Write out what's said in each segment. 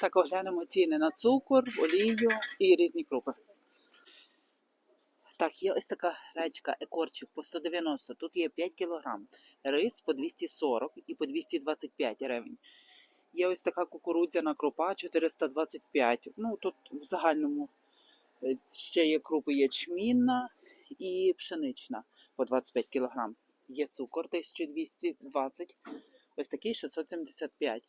Так оглянемо ціни на цукор, олію і різні крупи. Так, є ось така речка екорчик по 190. Тут є 5 кг. Рис по 240 і по 225 гривень. Є ось така кукурудзяна крупа 425. Ну, тут в загальному е, ще є крупи ячмінна і пшенична по 25 кг. Є цукор 1220, ось такий 675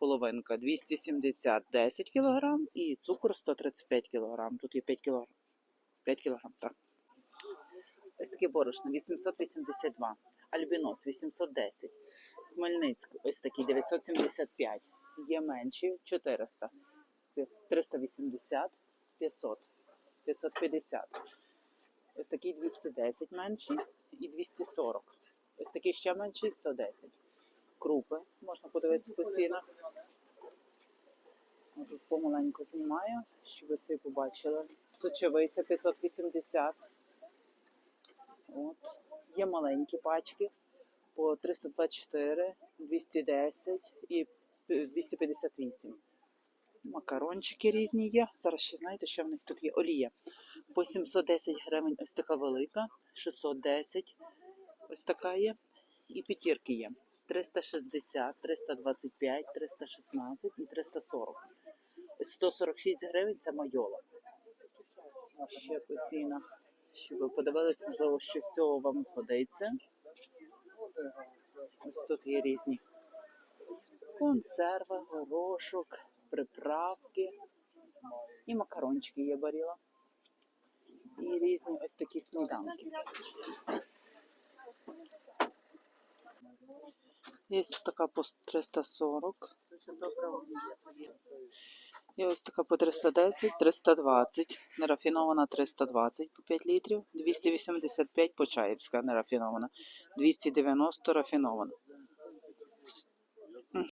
половинка 270 10 кг і цукор 135 кг. Тут є 5 кг. 5 кг, так. Ось таке борошно 882, альбінос 810, Хмельницьк ось такий 975, є менші 400, 380, 500, 550. Ось такий 210 менший і 240. Ось такий ще менший 110. Крупи, можна подивитися по цінах. Тут помаленьку знімаю, щоб ви всі побачили. Сочевиця 580. От. Є маленькі пачки по 324, 210 і 258. Макарончики різні є. Зараз ще знаєте, що в них тут є олія. По 710 гривень ось така велика, 610 ось така є. І п'ятірки є. 360, 325, 316 і 340. Ось 146 гривень це майола. Ще по цінах, щоб ви подивились, можливо, що з цього вам згодиться. Ось тут є різні консерви, горошок, приправки і макарончики є баріла. І різні ось такі сніданки. Є така по 340. І ось така по 310, 320, нерафінована 320 по 5 літрів, 285 почаївська нерафінована, 290 рафінована.